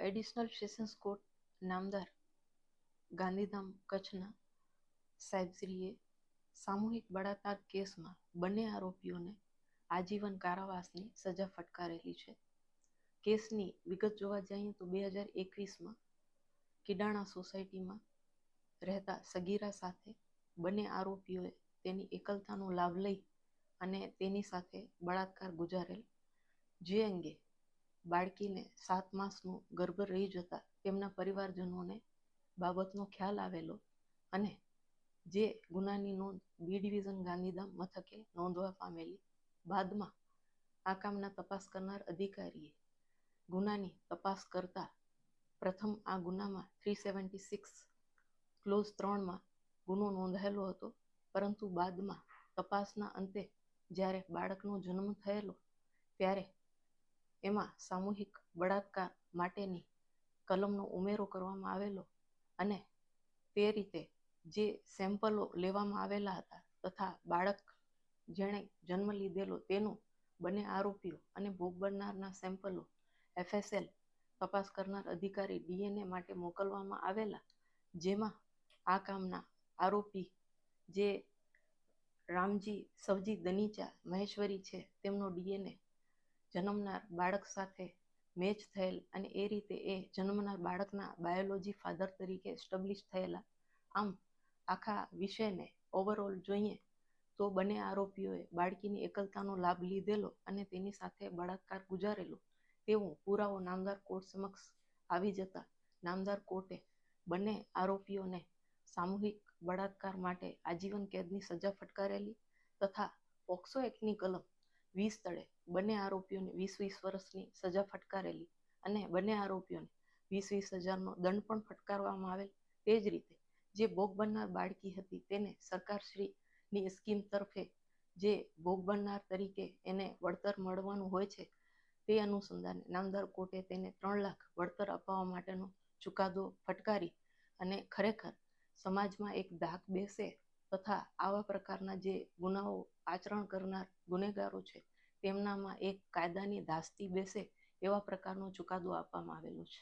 Additional sessions court નામદાર ગાંધીધામ કચ્છના સાહેબશ્રીએ સામૂહિક બળાત્કાર કેસમાં બંને આરોપીઓને આજીવન કારાવાસની સજા ફટકારેલી છે. કેસની વિગત જોવા જઈએ તો બે હજાર એકવીસમાં કિડાણા સોસાયટીમાં રહેતા સગીરા સાથે બંને આરોપીઓએ તેની એકલતાનો લાભ લઈ અને તેની સાથે બળાત્કાર ગુજારેલ. જે અંગે બાળકીને સાત માસનું ગર્ભ રહી જતા તેમના પરિવારજનોને બાબતનો ખ્યાલ આવેલો અને જે ગુનાની નોંધ બી ડિવિઝન ગાંધીધામ મથકે નોંધવા પામેલી. બાદમાં આ કામના તપાસ કરનાર અધિકારીએ ગુનાની તપાસ કરતા પ્રથમ આ ગુનામાં થ્રી સેવન્ટી સિક્સ ક્લોઝ ત્રણમાં ગુનો નોંધાયેલો હતો. પરંતુ બાદમાં તપાસના અંતે જ્યારે બાળકનો જન્મ થયેલો, ત્યારે એમાં સામૂહિક બળાત્કાર માટેની કલમનો ઉમેરો કરવામાં આવેલો અને તે રીતે જે સેમ્પલો લેવામાં આવેલા હતા તથા બાળક જેણે જન્મ લીધેલો તેનું બંને આરોપીઓ અને ભોગ બનનારના સેમ્પલો એફએસએલ તપાસ કરનાર અધિકારી ડીએનએ માટે મોકલવામાં આવેલા, જેમાં આ કામના આરોપી જે રામજી સવજી દનીચા મહેશ્વરી છે તેમનો ડીએનએ જન્મનાર બાળક સાથે મેચ થયેલ અને એ રીતે એ જન્મનાર બાળકના બાયોલોજી ફાધર તરીકે એસ્ટાબ્લિશ થયેલા. આમ આખા વિષયને ઓવરઓલ જોઈએ તો બંને આરોપીઓએ બાળકીની એકલતાનો લાભ લીધેલો અને તેની સાથે બળાત્કાર ગુજારેલો. તેવું પુરાવો નામદાર કોર્ટ સમક્ષ આવી જતા નામદાર કોર્ટે બંને આરોપીઓને સામૂહિક બળાત્કાર માટે આજીવન કેદની સજા ફટકારેલી તથા પોક્સો એક્ટની કલમ વીસ તળે બંને આરોપીઓને વીસ વીસ વર્ષની સજા ફટકારેલી અને બંને આરોપીઓને વીસ વીસ હજારનો દંડ પણ ફટકારવામાં આવેલ. તે જ રીતે જે ભોગ બનનાર બાળકી હતી તેને સરકારશ્રીની સ્કીમ તરફે જે ભોગ બનનાર તરીકે એને વળતર મળવાનું હોય છે તે અનુસંધાને નામદાર કોર્ટે તેને ત્રણ લાખ વળતર અપાવવા માટેનો ચુકાદો ફટકારી અને ખરેખર સમાજમાં એક ધાક બેસે તથા આવા પ્રકારના જે ગુનાઓ આચરણ કરનાર ગુનેગારો છે, તેમનામાં એક કાયદાની ધાસ્તી બેસે એવા પ્રકારનો ચુકાદો આપવામાં આવેલો છે.